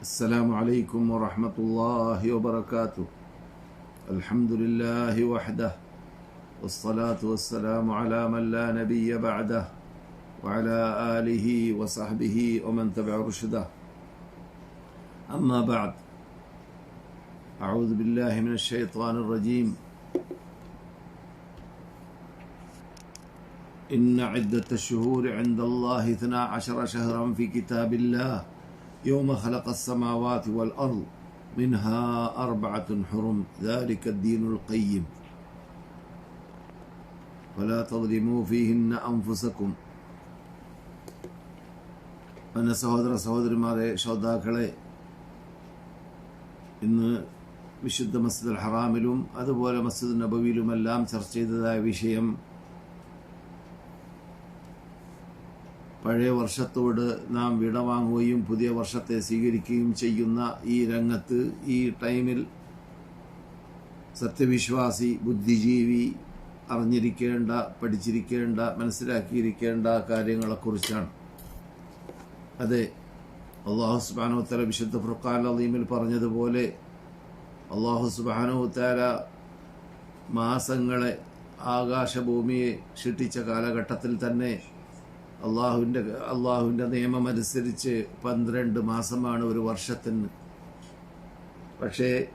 السلام عليكم ورحمة الله وبركاته. الحمد لله وحده والصلاة والسلام على من لا نبي بعده وعلى آله وصحبه ومن تبع رشده. أما بعد أعوذ بالله من الشيطان الرجيم. إن عدة الشهور عند الله اثنا عشر شهرا في كتاب الله. يوم خلق السماوات والأرض منها أربعة حرم ذلك الدين القيم فلا تظلموا فيهن أنفسكم എൻ്റെ സഹോദര സഹോദരിമാരെ ശ്രോതാക്കളെ ഇന്ന് വിശുദ്ധ മസ്ജിദ് അൽ ഹറാമിലും അതുപോലെ മസ്ജിദ് നബവിയിലുമെല്ലാം ചർച്ച ചെയ്തതായ വിഷയം പഴയ വർഷത്തോട് നാം വിട വാങ്ങുകയും പുതിയ വർഷത്തെ സ്വീകരിക്കുകയും ചെയ്യുന്ന ഈ രംഗത്ത് ഈ ടൈമിൽ സത്യവിശ്വാസി ബുദ്ധിജീവി അറിഞ്ഞിരിക്കേണ്ട പഠിച്ചിരിക്കേണ്ട മനസ്സിലാക്കിയിരിക്കേണ്ട കാര്യങ്ങളെക്കുറിച്ചാണ്. അതെ അള്ളാഹു സുബാനോത്തര വിശുദ്ധ ഫുർഖാൻ അലീമിൽ പറഞ്ഞതുപോലെ അള്ളാഹു സുബാനോത്താല മാസങ്ങളെ ആകാശഭൂമിയെ സൃഷ്ടിച്ച കാലഘട്ടത്തിൽ തന്നെ അള്ളാഹുവിന്റെ അള്ളാഹുവിന്റെ നിയമമനുസരിച്ച് പന്ത്രണ്ട് മാസമാണ് ഒരു വർഷത്തിന്. പക്ഷേ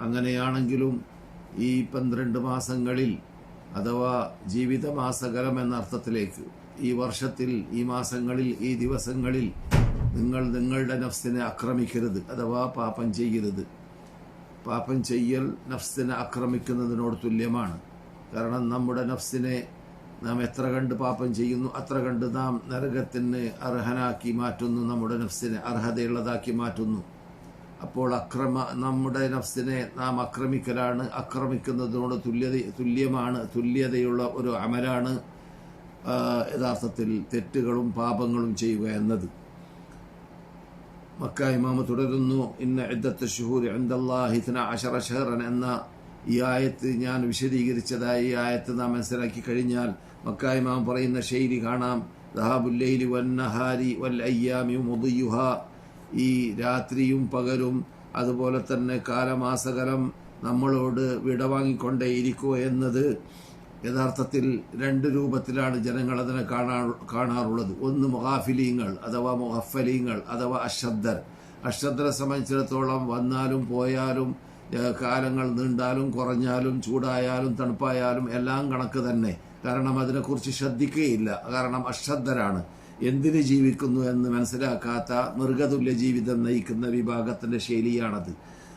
അങ്ങനെയാണെങ്കിലും ഈ പന്ത്രണ്ട് മാസങ്ങളിൽ അഥവാ ജീവിതമാസകലം എന്ന അർത്ഥത്തിലേക്ക് ഈ വർഷത്തിൽ ഈ മാസങ്ങളിൽ ഈ ദിവസങ്ങളിൽ നിങ്ങൾ നിങ്ങളുടെ നഫ്സിനെ ആക്രമിക്കരുത് അഥവാ പാപം ചെയ്യരുത്. പാപം ചെയ്യൽ നഫ്സിനെ ആക്രമിക്കുന്നതിനോട് തുല്യമാണ്. കാരണം നമ്മുടെ നഫ്സിനെ നാം എത്ര കണ്ട് പാപം ചെയ്യുന്നു അത്ര കണ്ട് നാം നരകത്തിന് അർഹനാക്കി മാറ്റുന്നു നമ്മുടെ നഫ്സിനെ അർഹതയുള്ളതാക്കി മാറ്റുന്നു. അപ്പോൾ അക്രമ നമ്മുടെ നഫ്സിനെ നാം ആക്രമിക്കലാണ് ആക്രമിക്കുന്നതിനോട് തുല്യത തുല്യമാണ് തുല്യതയുള്ള ഒരു അമലാണ് യഥാർത്ഥത്തിൽ തെറ്റുകളും പാപങ്ങളും ചെയ്യുക എന്നത്. മക്ക ഇമാമ തുടരുന്നു ഇന്ന ഇദ്ദത്ത് ഷുഹൂർ ഷഹറൻ എന്ന ഈ ആയത്ത് ഞാൻ വിശദീകരിച്ചതായി ഈ ആയത്ത് നാം മനസ്സിലാക്കി കഴിഞ്ഞാൽ മക്കായ്മാം പറയുന്ന ശൈലി കാണാം. ദഹാബുല്ലൈലി വൻ നഹാരി വൽ അയ്യാമി മുദിയുഹ. ഈ രാത്രിയും പകലും അതുപോലെ തന്നെ കാലമാസകലം നമ്മളോട് വിടവാങ്ങിക്കൊണ്ടേയിരിക്കുക എന്നത് യഥാർത്ഥത്തിൽ രണ്ട് രൂപത്തിലാണ് ജനങ്ങൾ അതിനെ കാണാ കാണാറുള്ളത്. ഒന്ന് മുഹാഫിലീങ്ങൾ അഥവാ മുഹഫലീങ്ങൾ അഥവാ അശ്രദ്ധർ അശ്രദ്ധരെ സംബന്ധിച്ചിടത്തോളം വന്നാലും പോയാലും കാലങ്ങൾ നീണ്ടാലും കുറഞ്ഞാലും ചൂടായാലും തണുപ്പായാലും എല്ലാം കണക്ക് തന്നെ. കാരണം അതിനെക്കുറിച്ച് ശ്രദ്ധിക്കുകയില്ല കാരണം അശ്രദ്ധരാണ്. എന്തിന് ജീവിക്കുന്നു എന്ന് മനസ്സിലാക്കാത്ത മൃഗതുല്യ ജീവിതം നയിക്കുന്ന വിഭാഗത്തിന്റെ ശൈലിയാണത്.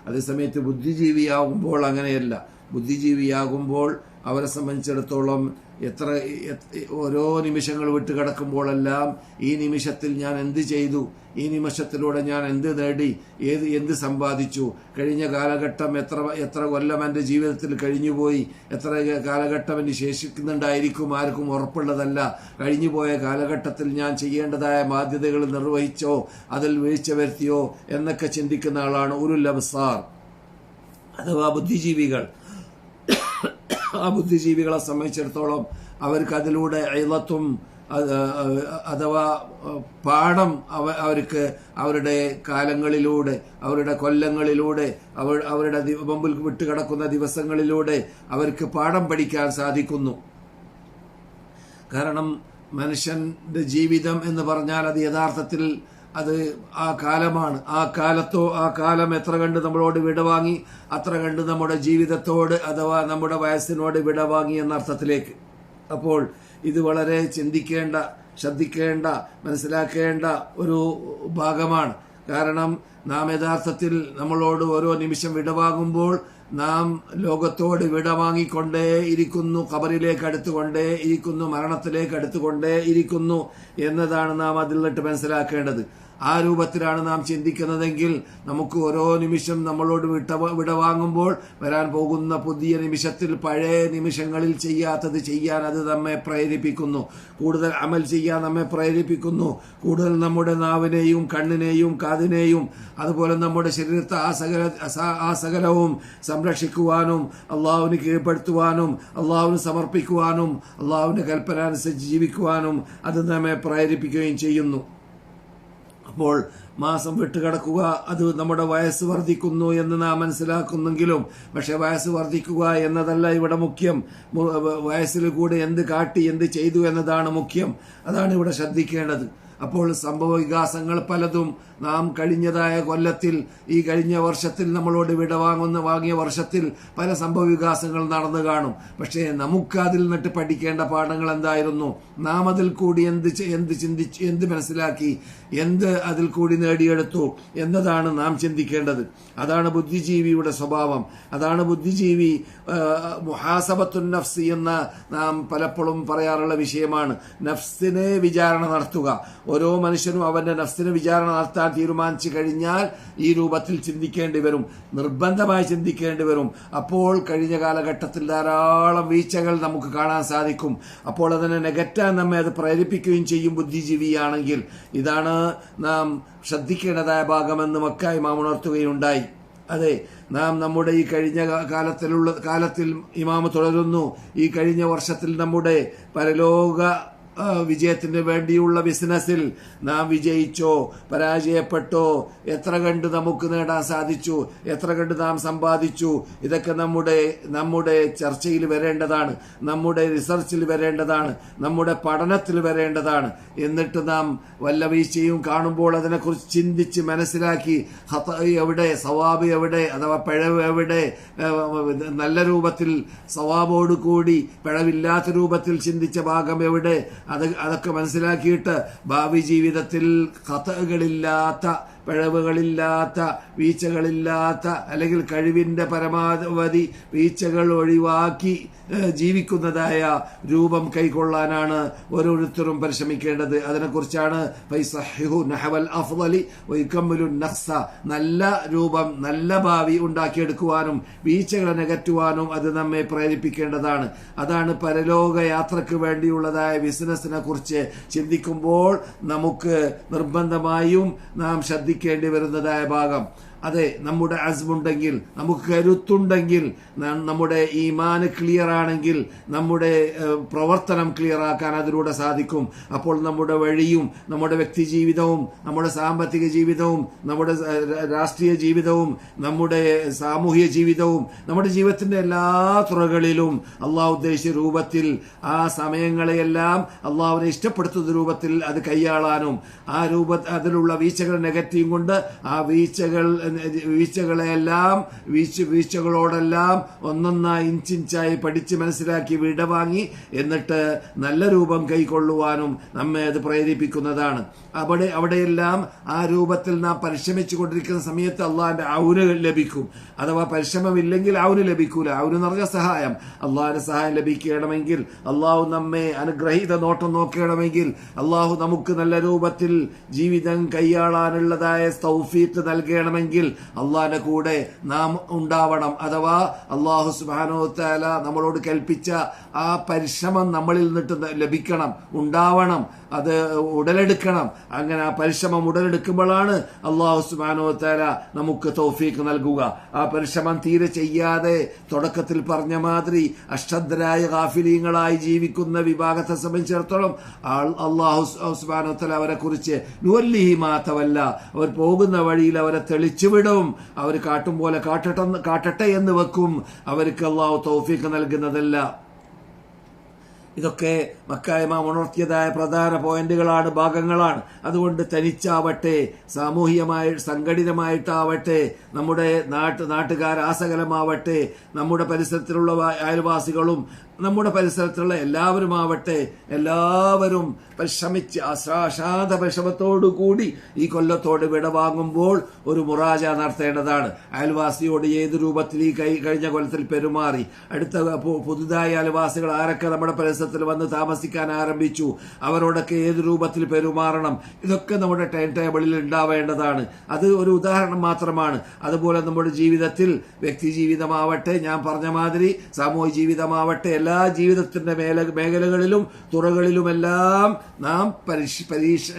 അതേസമയത്ത് ബുദ്ധിജീവിയാകുമ്പോൾ അങ്ങനെയല്ല. ബുദ്ധിജീവിയാകുമ്പോൾ അവരെ സംബന്ധിച്ചിടത്തോളം എത്ര ഓരോ നിമിഷങ്ങൾ വിട്ട് കിടക്കുമ്പോഴെല്ലാം ഈ നിമിഷത്തിൽ ഞാൻ എന്ത് ചെയ്തു? ഈ നിമിഷത്തിലൂടെ ഞാൻ എന്ത് നേടി? ഏത് എന്ത് സമ്പാദിച്ചു? കഴിഞ്ഞ കാലഘട്ടം എത്ര എത്ര കൊല്ലം എന്റെ ജീവിതത്തിൽ കഴിഞ്ഞുപോയി? എത്ര കാലഘട്ടം എനിക്ക് ശേഷിക്കുന്നുണ്ടായിരിക്കും? ആർക്കും ഉറപ്പുള്ളതല്ല. കഴിഞ്ഞുപോയ കാലഘട്ടത്തിൽ ഞാൻ ചെയ്യേണ്ടതായ ബാധ്യതകൾ നിർവഹിച്ചോ അതിൽ വീഴ്ച വരുത്തിയോ എന്നൊക്കെ ചിന്തിക്കുന്ന ആളാണ് ഒരു ലബ്സാർ അഥവാ ബുദ്ധിജീവികൾ. ആ ബുദ്ധിജീവികളെ സംബന്ധിച്ചിടത്തോളം അവർക്ക് അതിലൂടെ ഇളത്തും അഥവാ പാഠം അവ അവർക്ക് അവരുടെ കാലങ്ങളിലൂടെ അവരുടെ കൊല്ലങ്ങളിലൂടെ അവർ അവരുടെ മുമ്പിൽ വിട്ടുകിടക്കുന്ന ദിവസങ്ങളിലൂടെ അവർക്ക് പാഠം പഠിക്കാൻ സാധിക്കുന്നു. കാരണം മനുഷ്യന്റെ ജീവിതം എന്ന് പറഞ്ഞാൽ അത് യഥാർത്ഥത്തിൽ അത് ആ കാലമാണ്. ആ കാലത്തോ ആ കാലം എത്ര കണ്ട് നമ്മളോട് വിടവാങ്ങി അത്ര കണ്ട് നമ്മുടെ ജീവിതത്തോട് അഥവാ നമ്മുടെ വയസ്സിനോട് വിടവാങ്ങി എന്ന അർത്ഥത്തിലേക്ക് അപ്പോൾ ഇത് വളരെ ചിന്തിക്കേണ്ട ശ്രദ്ധിക്കേണ്ട മനസ്സിലാക്കേണ്ട ഒരു ഭാഗമാണ്. കാരണം നാം യഥാർത്ഥത്തിൽ നമ്മളോട് ഓരോ നിമിഷം വിടവാങ്ങുമ്പോൾ നാം ലോകത്തോട് വിടവാങ്ങിക്കൊണ്ടേ ഇരിക്കുന്നു കബറിലേക്ക് അടുത്തുകൊണ്ടേ ഇരിക്കുന്നു മരണത്തിലേക്ക് അടുത്തുകൊണ്ടേ ഇരിക്കുന്നു എന്നതാണ് നാം അതിൽ നിന്നിട്ട് മനസ്സിലാക്കേണ്ടത്. ആ രൂപത്തിലാണ് നാം ചിന്തിക്കുന്നതെങ്കിൽ നമുക്ക് ഓരോ നിമിഷം നമ്മളോട് വിട്ട വിടവാങ്ങുമ്പോൾ വരാൻ പോകുന്ന പുതിയ നിമിഷത്തിൽ പഴയ നിമിഷങ്ങളിൽ ചെയ്യാത്തത് ചെയ്യാൻ അത് നമ്മെ പ്രേരിപ്പിക്കുന്നു. കൂടുതൽ അമൽ ചെയ്യാൻ നമ്മെ പ്രേരിപ്പിക്കുന്നു. കൂടുതൽ നമ്മുടെ നാവിനെയും കണ്ണിനെയും കാതിനെയും അതുപോലെ നമ്മുടെ ശരീരത്തെ ആ സകല ആ സകലവും സംരക്ഷിക്കുവാനും അള്ളാഹുവിന് കീഴ്പ്പെടുത്തുവാനും അള്ളാഹുവിന് സമർപ്പിക്കുവാനും അള്ളാഹുവിന്റെ കൽപ്പന അനുസരിച്ച് ജീവിക്കുവാനും അത് നമ്മെ പ്രേരിപ്പിക്കുകയും ചെയ്യുന്നു. അപ്പോൾ മാസം വിട്ടുകിടക്കുക അത് നമ്മുടെ വയസ്സ് വർദ്ധിക്കുന്നു എന്ന് നാം മനസ്സിലാക്കുന്നെങ്കിലും പക്ഷെ വയസ്സ് വർദ്ധിക്കുക എന്നതല്ല ഇവിടെ മുഖ്യം. വയസ്സിൽ കൂടെ എന്ത് കാട്ടി എന്ത് ചെയ്തു എന്നതാണ് മുഖ്യം. അതാണ് ഇവിടെ ശ്രദ്ധിക്കേണ്ടത്. അപ്പോൾ സംഭവ വികാസങ്ങൾ പലതും നാം കഴിഞ്ഞതായ കൊല്ലത്തിൽ ഈ കഴിഞ്ഞ വർഷത്തിൽ നമ്മളോട് വിട വാങ്ങുന്ന വാങ്ങിയ വർഷത്തിൽ പല സംഭവ വികാസങ്ങൾ നടന്നു കാണും. പക്ഷേ നമുക്ക് അതിൽ നിന്നിട്ട് പഠിക്കേണ്ട പാഠങ്ങൾ എന്തായിരുന്നു? നാം അതിൽ കൂടി എന്ത് എന്ത് ചിന്തിച്ച് എന്ത് മനസ്സിലാക്കി? എന്ത് അതിൽ കൂടി നേടിയെടുത്തു? എന്നതാണ് നാം ചിന്തിക്കേണ്ടത്. അതാണ് ബുദ്ധിജീവിയുടെ സ്വഭാവം. അതാണ് ബുദ്ധിജീവി മുഹാസബത്തുൻ നഫ്സി എന്ന നാം പലപ്പോഴും പറയാറുള്ള വിഷയമാണ്. നഫ്സിനെ വിചാരണ നടത്തുക. ഓരോ മനുഷ്യനും അവന്റെ നഫ്സിന് വിചാരണ നടത്താൻ തീരുമാനിച്ചു കഴിഞ്ഞാൽ ഈ രൂപത്തിൽ ചിന്തിക്കേണ്ടി വരും. നിർബന്ധമായി ചിന്തിക്കേണ്ടി വരും. അപ്പോൾ കഴിഞ്ഞ കാലഘട്ടത്തിൽ ധാരാളം വീഴ്ചകൾ നമുക്ക് കാണാൻ സാധിക്കും. അപ്പോൾ അതിനെ നെഗറ്റാൻ നമ്മെ അത് പ്രേരിപ്പിക്കുകയും ചെയ്യും ബുദ്ധിജീവിയാണെങ്കിൽ. ഇതാണ് നാം ശ്രദ്ധിക്കേണ്ടതായ ഭാഗമെന്ന് മക്കായി മാം ഉണർത്തുകയുണ്ടായി. അതെ നാം നമ്മുടെ ഈ കഴിഞ്ഞ കാലത്തിലുള്ള കാലത്തിൽ ഇമാമ തുടരുന്നു. ഈ കഴിഞ്ഞ വർഷത്തിൽ നമ്മുടെ പരലോക വിജയത്തിന് വേണ്ടിയുള്ള ബിസിനസ്സിൽ നാം വിജയിച്ചോ പരാജയപ്പെട്ടോ എത്ര കണ്ട് നമുക്ക് നേടാൻ സാധിച്ചു എത്ര കണ്ട് നാം സമ്പാദിച്ചു ഇതൊക്കെ നമ്മുടെ നമ്മുടെ ചർച്ചയിൽ വരേണ്ടതാണ് നമ്മുടെ റിസർച്ചിൽ വരേണ്ടതാണ് നമ്മുടെ പഠനത്തിൽ വരേണ്ടതാണ്. എന്നിട്ട് നാം വല്ല വീഴ്ചയും കാണുമ്പോൾ അതിനെക്കുറിച്ച് ചിന്തിച്ച് മനസ്സിലാക്കി ഹത എവിടെ സവാബ് എവിടെ അഥവാ പിഴവ് എവിടെ നല്ല രൂപത്തിൽ സവാബോട് കൂടി പിഴവില്ലാത്ത രൂപത്തിൽ ചിന്തിച്ച ഭാഗം എവിടെ അത് അതൊക്കെ മനസ്സിലാക്കിയിട്ട് ഭാവി ജീവിതത്തിൽ കഥകളില്ലാത്ത പിഴവുകളില്ലാത്ത വീഴ്ചകളില്ലാത്ത അല്ലെങ്കിൽ കഴിവിന്റെ പരമാവധി വീഴ്ചകൾ ഒഴിവാക്കി ജീവിക്കുന്നതായ രൂപം കൈക്കൊള്ളാനാണ് ഓരോരുത്തരും പരിശ്രമിക്കേണ്ടത്. അതിനെക്കുറിച്ചാണ് നഹവൽ വൈക്കമ്മലു നഖ്സ നല്ല രൂപം നല്ല ഭാവി ഉണ്ടാക്കിയെടുക്കുവാനും വീഴ്ചകളെ നികറ്റുവാനും അത് നമ്മെ പ്രേരിപ്പിക്കേണ്ടതാണ്. അതാണ് പരലോക യാത്രയ്ക്ക് വേണ്ടിയുള്ളതായ ബിസിനസ്സിനെ കുറിച്ച് ചിന്തിക്കുമ്പോൾ നമുക്ക് നിർബന്ധമായും നാം ശ്രദ്ധിക്കേണ്ടി വരുന്നതായ ഭാഗം. അതെ നമ്മുടെ അസ്മുണ്ടെങ്കിൽ നമുക്ക് കരുത്തുണ്ടെങ്കിൽ നമ്മുടെ ഈമാന് ക്ലിയർ ആണെങ്കിൽ നമ്മുടെ പ്രവർത്തനം ക്ലിയർ ആക്കാൻ അതിലൂടെ സാധിക്കും. അപ്പോൾ നമ്മുടെ വഴിയും നമ്മുടെ വ്യക്തി ജീവിതവും നമ്മുടെ സാമ്പത്തിക ജീവിതവും നമ്മുടെ രാഷ്ട്രീയ ജീവിതവും നമ്മുടെ സാമൂഹ്യ ജീവിതവും നമ്മുടെ ജീവിതത്തിന്റെ എല്ലാ തുറകളിലും അള്ളാഹു ഉദ്ദേശിച്ച രൂപത്തിൽ ആ സമയങ്ങളെയെല്ലാം അള്ളാഹുവിനെ ഇഷ്ടപ്പെടുത്തുന്ന രൂപത്തിൽ അത് കൈയാളാനും ആ രൂപ അതിലുള്ള വീഴ്ചകൾ നെഗറ്റീവ് കൊണ്ട് ആ വീഴ്ചകൾ വീഴ്ചകളെയെല്ലാം വീഴ്ച വീഴ്ചകളോടെല്ലാം ഒന്നൊന്നായി ഇഞ്ചിഞ്ചായി പഠിച്ച് മനസ്സിലാക്കി വിടവാങ്ങി എന്നിട്ട് നല്ല രൂപം കൈക്കൊള്ളുവാനും നമ്മെ അത് പ്രേരിപ്പിക്കുന്നതാണ്. അവിടെ അവിടെയെല്ലാം ആ രൂപത്തിൽ നാം പരിശ്രമിച്ചു കൊണ്ടിരിക്കുന്ന സമയത്ത് അള്ളാഹിന്റെ ഔന് ലഭിക്കും. അഥവാ പരിശ്രമമില്ലെങ്കിൽ ഔന് ലഭിക്കൂല. ഔന് നിറഞ്ഞ സഹായം. അള്ളാഹിന്റെ സഹായം ലഭിക്കണമെങ്കിൽ അള്ളാഹു നമ്മെ അനുഗ്രഹീത നോട്ടം നോക്കണമെങ്കിൽ അള്ളാഹു നമുക്ക് നല്ല രൂപത്തിൽ ജീവിതം കൈയാളാനുള്ളതായ സൗഫീത്ത് നൽകണമെങ്കിൽ അള്ളാഹിന്റെ കൂടെ നാം ഉണ്ടാവണം. അഥവാ അള്ളാഹു സുബാനോ താല നമ്മളോട് കൽപ്പിച്ച ആ പരിശ്രമം നമ്മളിൽ നിന്നിട്ട് ലഭിക്കണം ഉണ്ടാവണം. അത് ഉടലെടുക്കണം. അങ്ങനെ ആ പരിശ്രമം ഉടലെടുക്കുമ്പോഴാണ് അള്ളാഹു സുബാനോ താല നമുക്ക് തൗഫീക്ക് നൽകുക. ആ പരിശ്രമം തീരെ ചെയ്യാതെ തുടക്കത്തിൽ പറഞ്ഞ മാതിരി അശ്രദ്ധരായ ഗാഫിലീങ്ങളായി ജീവിക്കുന്ന വിഭാഗത്തെ സംബന്ധിച്ചിടത്തോളം അള്ളാഹു സുബാനോ താല അവരെ കുറിച്ച് നുവല്ലിഹി മാത്തവല്ല അവർ പോകുന്ന വഴിയിൽ അവരെ തെളിച്ചുവിടും. അവർ കാട്ടും പോലെ കാട്ടട്ടെ കാട്ടട്ടെ എന്ന് വെക്കും. അവർക്ക് അള്ളാഹു തൗഫീക്ക് നൽകുന്നതല്ല. ഇതൊക്കെ മക്കായ്മ ഉണർത്തിയതായ പ്രധാന പോയിന്റുകളാണ് ഭാഗങ്ങളാണ്. അതുകൊണ്ട് തനിച്ചാവട്ടെ സാമൂഹികമായി സംഘടിതമായിട്ടാവട്ടെ നമ്മുടെ നാട്ട് നാട്ടുകാർ ആസകലമാവട്ടെ നമ്മുടെ പരിസരത്തിലുള്ള അയൽവാസികളും നമ്മുടെ പരിസരത്തുള്ള എല്ലാവരും എല്ലാവരുമാവട്ടെ എല്ലാവരും പരിശ്രമിച്ച് അശ്രാശാന്ത കൂടി ഈ കൊല്ലത്തോട് വിടവാങ്ങുമ്പോൾ ഒരു മുറാജ നടത്തേണ്ടതാണ്. അയൽവാസിയോട് ഏത് രൂപത്തിൽ ഈ കൈ കഴിഞ്ഞ കൊല്ലത്തിൽ പെരുമാറി? അടുത്ത പുതുതായി അയൽവാസികൾ ആരൊക്കെ നമ്മുടെ പരിസരത്തിൽ വന്ന് താമസിക്കാൻ ആരംഭിച്ചു? അവരോടൊക്കെ ഏത് രൂപത്തിൽ പെരുമാറണം? ഇതൊക്കെ നമ്മുടെ ടൈം ടേബിളിൽ ഉണ്ടാവേണ്ടതാണ്. അത് ഒരു ഉദാഹരണം മാത്രമാണ്. അതുപോലെ നമ്മുടെ ജീവിതത്തിൽ വ്യക്തി ജീവിതമാവട്ടെ ഞാൻ പറഞ്ഞ മാതിരി സാമൂഹിക ജീവിതമാവട്ടെ എല്ലാ എല്ലാ ജീവിതത്തിന്റെ മേല മേഖലകളിലും തുറകളിലുമെല്ലാം നാം പരിശ് പരീക്ഷ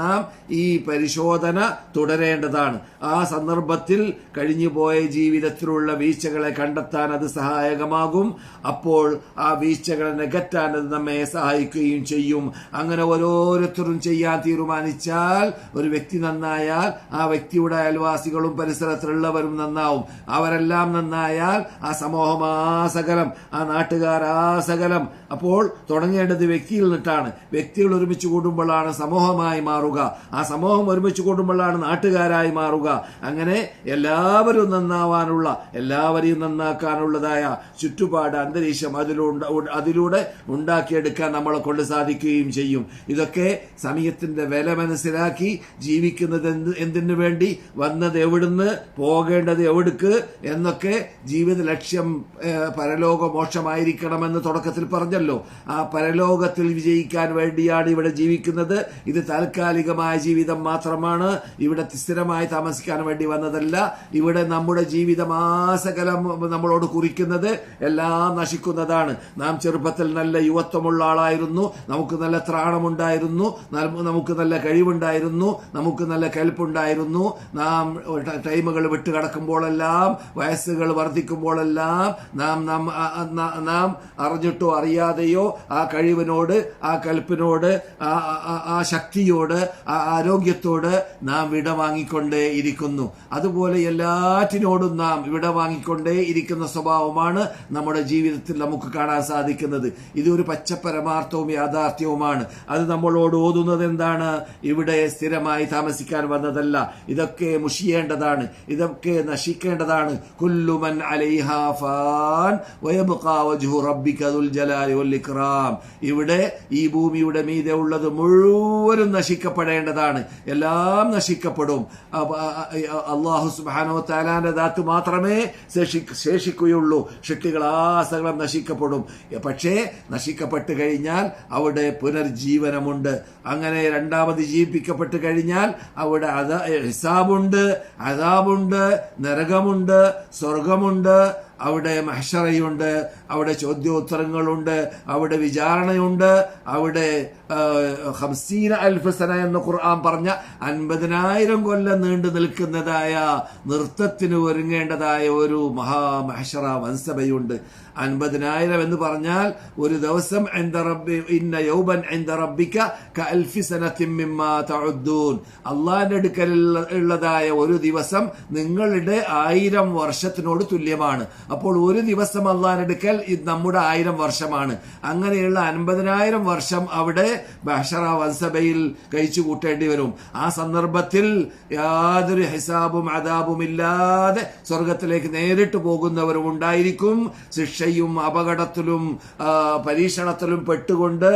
നാം ഈ പരിശോധന തുടരേണ്ടതാണ്. ആ സന്ദർഭത്തിൽ കഴിഞ്ഞുപോയ ജീവിതത്തിലുള്ള വീഴ്ചകളെ കണ്ടെത്താൻ അത് സഹായകമാകും. അപ്പോൾ ആ വീഴ്ചകളെ നികറ്റാൻ അത് നമ്മെ സഹായിക്കുകയും ചെയ്യും. അങ്ങനെ ഓരോരുത്തരും ചെയ്യാൻ തീരുമാനിച്ചാൽ ഒരു വ്യക്തി നന്നായാൽ ആ വ്യക്തിയുടെ അയൽവാസികളും പരിസരത്തിലുള്ളവരും നന്നാവും. അവരെല്ലാം നന്നായാൽ ആ സമൂഹം ആ ആ നാട്ടുകാർ സകലം അപ്പോൾ തുടങ്ങേണ്ടത് വ്യക്തിയിൽ നിന്നിട്ടാണ്. വ്യക്തികൾ ഒരുമിച്ച് കൂടുമ്പോഴാണ് സമൂഹമായി മാറുക. ആ സമൂഹം ഒരുമിച്ച് കൂടുമ്പോഴാണ് നാട്ടുകാരായി മാറുക. അങ്ങനെ എല്ലാവരും നന്നാവാനുള്ള എല്ലാവരെയും നന്നാക്കാനുള്ളതായ ചുറ്റുപാട് അന്തരീക്ഷം അതിലൂടെ അതിലൂടെ ഉണ്ടാക്കിയെടുക്കാൻ നമ്മളെ കൊണ്ട് സാധിക്കുകയും ചെയ്യും. ഇതൊക്കെ സമയത്തിന്റെ വില മനസ്സിലാക്കി ജീവിക്കുന്നത് എന്ത് എന്തിനു വേണ്ടി? വന്നത് എവിടുന്ന്? പോകേണ്ടത് എവിടുക്ക്? എന്നൊക്കെ ജീവിത ലക്ഷ്യം ഏഹ്, മോക്ഷമായിരിക്കണമെന്ന് തുടക്കത്തിൽ പറഞ്ഞല്ലോ. ആ പരലോകത്തിൽ വിജയിക്കാൻ വേണ്ടിയാണ് ഇവിടെ ജീവിക്കുന്നത്. ഇത് താൽക്കാലികമായ ജീവിതം മാത്രമാണ്. ഇവിടെ സ്ഥിരമായി താമസിക്കാൻ വേണ്ടി വന്നതല്ല. ഇവിടെ നമ്മുടെ ജീവിതം ആസകലം നമ്മളോട് കുറിക്കുന്നത് എല്ലാം നശിക്കുന്നതാണ്. നാം ചെറുപ്പത്തിൽ നല്ല യുവത്വമുള്ള ആളായിരുന്നു. നമുക്ക് നല്ല ത്രാണമുണ്ടായിരുന്നു. നമുക്ക് നല്ല കഴിവുണ്ടായിരുന്നു. നമുക്ക് നല്ല കെൽപ്പുണ്ടായിരുന്നു. നാം ടൈമുകൾ വിട്ടുകടക്കുമ്പോഴെല്ലാം വയസ്സുകൾ വർദ്ധിക്കുമ്പോഴെല്ലാം നാം നാം നാ- നാം അറിഞ്ഞിട്ടോ അറിയാതെയോ ആ കഴിവിനോട് ആ കൽപ്പിനോട് ആ ശക്തിയോട് ആ ആരോഗ്യത്തോട് നാം വിട വാങ്ങിക്കൊണ്ടേ ഇരിക്കുന്നു. അതുപോലെ എല്ലാറ്റിനോടും നാം വിട വാങ്ങിക്കൊണ്ടേ ഇരിക്കുന്ന സ്വഭാവമാണ് നമ്മുടെ ജീവിതത്തിൽ നമുക്ക് കാണാൻ സാധിക്കുന്നത്. ഇത് ഒരു പച്ച പരമാർത്ഥവും യാഥാർത്ഥ്യവുമാണ്. അത് നമ്മളോട് ഓതുന്നത് എന്താണ്? ഇവിടെ സ്ഥിരമായി താമസിക്കാൻ വന്നതല്ല. ഇതൊക്കെ മുഷിയേണ്ടതാണ്. ഇതൊക്കെ നശിക്കേണ്ടതാണ്. കുല്ലുമൻ അലൈഹാ ഫാൻ വയബ്ഖാ വജ്ഹു റബ്ബിക ജലാലി ഇക്റാം ഇവിടെ ഈ ഭൂമിയുടെ മീതെ ഉള്ളത് മുഴുവനും നശിക്കപ്പെടേണ്ടതാണ്. എല്ലാം നശിക്കപ്പെടും. അള്ളാഹു സുബാനോ താലാന്റെ ദാത്ത് മാത്രമേ ശേഷി- ശേഷിക്കുകയുള്ളൂ. ഷിട്ടികൾ സകലം നശിക്കപ്പെടും. പക്ഷേ നശിക്കപ്പെട്ട് കഴിഞ്ഞാൽ അവിടെ പുനർജീവനമുണ്ട്. അങ്ങനെ രണ്ടാമത് ജീവിപ്പിക്കപ്പെട്ട് കഴിഞ്ഞാൽ അവിടെ അതാ ഹിസാബുണ്ട് അതാബുണ്ട് നരകമുണ്ട് സ്വർഗമുണ്ട് അവിടെ മഹ്ഷറയുണ്ട് അവിടെ ചോദ്യോത്തരങ്ങളുണ്ട് അവിടെ വിചാരണയുണ്ട് അവിടെ ഹംസീന അൽഫസന എന്ന് ഖുർആൻ പറഞ്ഞ അൻപതിനായിരം കൊല്ലം നീണ്ടു നിൽക്കുന്നതായ നൃത്തത്തിന് ഒരുങ്ങേണ്ടതായ ഒരു മഹാമഹഷറ വൻസഭയുണ്ട് അൻപതിനായിരം എന്ന് പറഞ്ഞാൽ ഒരു ദിവസം ഇന്ന യൗബൻ അള്ളാഹിന്റെ അടുക്കൽ ഉള്ളതായ ഒരു ദിവസം നിങ്ങളുടെ ആയിരം വർഷത്തിനോട് തുല്യമാണ്. അപ്പോൾ ഒരു ദിവസം അള്ളാന്റെ അടുക്കൽ നമ്മുടെ ആയിരം വർഷമാണ്. അങ്ങനെയുള്ള അൻപതിനായിരം വർഷം അവിടെ ബഹഷറ വൻസഭയിൽ കഴിച്ചു കൂട്ടേണ്ടി വരും. ആ സന്ദർഭത്തിൽ യാതൊരു ഹിസാബും അതാബും ഇല്ലാതെ സ്വർഗത്തിലേക്ക് നേരിട്ട് പോകുന്നവരും ഉണ്ടായിരിക്കും. ശിക്ഷയും അപകടത്തിലും പരീക്ഷണത്തിലും പെട്ടുകൊണ്ട്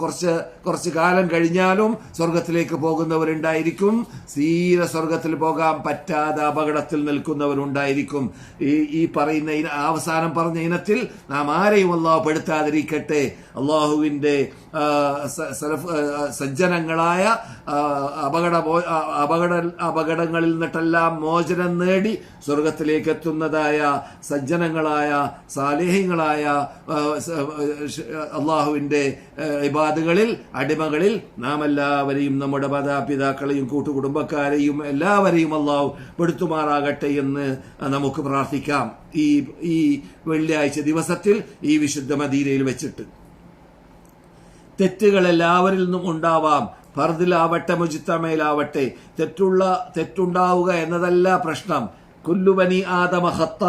കുറച്ച് കുറച്ച് കാലം കഴിഞ്ഞാലും സ്വർഗത്തിലേക്ക് പോകുന്നവരുണ്ടായിരിക്കും. തീരെ സ്വർഗത്തിൽ പോകാൻ പറ്റാതെ അപകടത്തിൽ നിൽക്കുന്നവരുണ്ടായിരിക്കും. ഈ ഈ പറയുന്ന അവസാനം പറഞ്ഞ ഇനത്തിൽ നാം ആരെയും അള്ളാഹു പെടുത്താതിരിക്കട്ടെ. അള്ളാഹുവിന്റെ സലഫ്- സജ്ജനങ്ങളായ അപകട അപകട അപകടങ്ങളിൽ നിന്നിട്ടെല്ലാം മോചനം നേടി സ്വർഗത്തിലേക്ക് എത്തുന്നതായ സജ്ജനങ്ങളായ സാലേഹ്യങ്ങളായ അള്ളാഹുവിന്റെ ഇബാദുകളിൽ അടിമകളിൽ നാം എല്ലാവരെയും നമ്മുടെ മാതാപിതാക്കളെയും കൂട്ടുകുടുംബക്കാരെയും എല്ലാവരെയും അള്ളാഹു പെടുത്തുമാറാകട്ടെ എന്ന് നമുക്ക് പ്രാർത്ഥിക്കാം. ഈ ഈ വെള്ളിയാഴ്ച ദിവസത്തിൽ ഈ വിശുദ്ധ മദീനയിൽ വെച്ചിട്ട്. തെറ്റുകൾ എല്ലാവരിൽ നിന്നും ഉണ്ടാവാം. ഫർദിലാവട്ടെ മുജിത്തമയിലാവട്ടെ. തെറ്റുള്ള തെറ്റുണ്ടാവുക എന്നതല്ല പ്രശ്നം. കുല്ലുബനി ആദമഹത്ത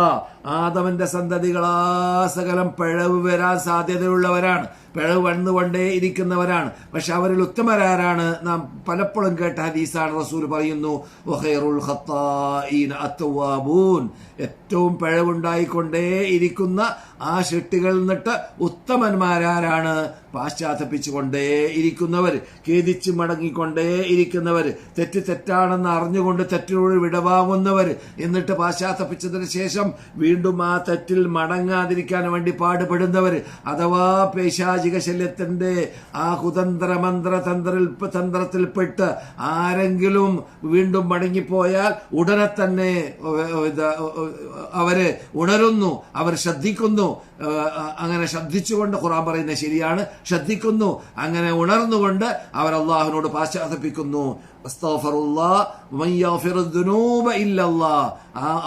ആദമന്റെ സന്തതികളാ സകലം പിഴവ് വരാൻ സാധ്യതയുള്ളവരാണ്. പിഴവ് വന്നുകൊണ്ടേ ഇരിക്കുന്നവരാണ്. പക്ഷെ അവരിൽ ഉത്തമരാരാണ് നാം പലപ്പോഴും കേട്ട ഹദീസാണ് റസൂൽ പറയുന്നു ഏറ്റവും പിഴവുണ്ടായിക്കൊണ്ടേ ഇരിക്കുന്ന ആ ഷെട്ടികളിൽ നിന്നിട്ട് ഉത്തമന്മാരാരാണ് പാശ്ചാത്തപ്പിച്ചുകൊണ്ടേ ഇരിക്കുന്നവർ ഖേദിച്ച് മടങ്ങിക്കൊണ്ടേ ഇരിക്കുന്നവർ തെറ്റ് തെറ്റാണെന്ന് അറിഞ്ഞുകൊണ്ട് തെറ്റിനോട് വിടവാങ്ങുന്നവർ എന്നിട്ട് പാശ്ചാത്തപ്പിച്ചതിന് ശേഷം വീണ്ടും ആ തെറ്റിൽ മടങ്ങാതിരിക്കാൻ വേണ്ടി പാടുപെടുന്നവർ അഥവാ പേശാജ് പൈശാചിക ശല്യത്തിന്റെ ആ കുതന്ത്ര മന്ത്ര തന്ത്രിൽ തന്ത്രത്തിൽപ്പെട്ട് ആരെങ്കിലും വീണ്ടും മടങ്ങിപ്പോയാൽ ഉടനെ തന്നെ അവരെ ഉണരുന്നു അവർ ശ്രദ്ധിക്കുന്നു. അങ്ങനെ ശ്രദ്ധിച്ചുകൊണ്ട് ഖുറാൻ പറയുന്നത് ശരിയാണ്. ശ്രദ്ധിക്കുന്നു അങ്ങനെ ഉണർന്നുകൊണ്ട് അവർ അള്ളാഹുവിനോട് പാശ്ചാത്തപ്പിക്കുന്നു ആ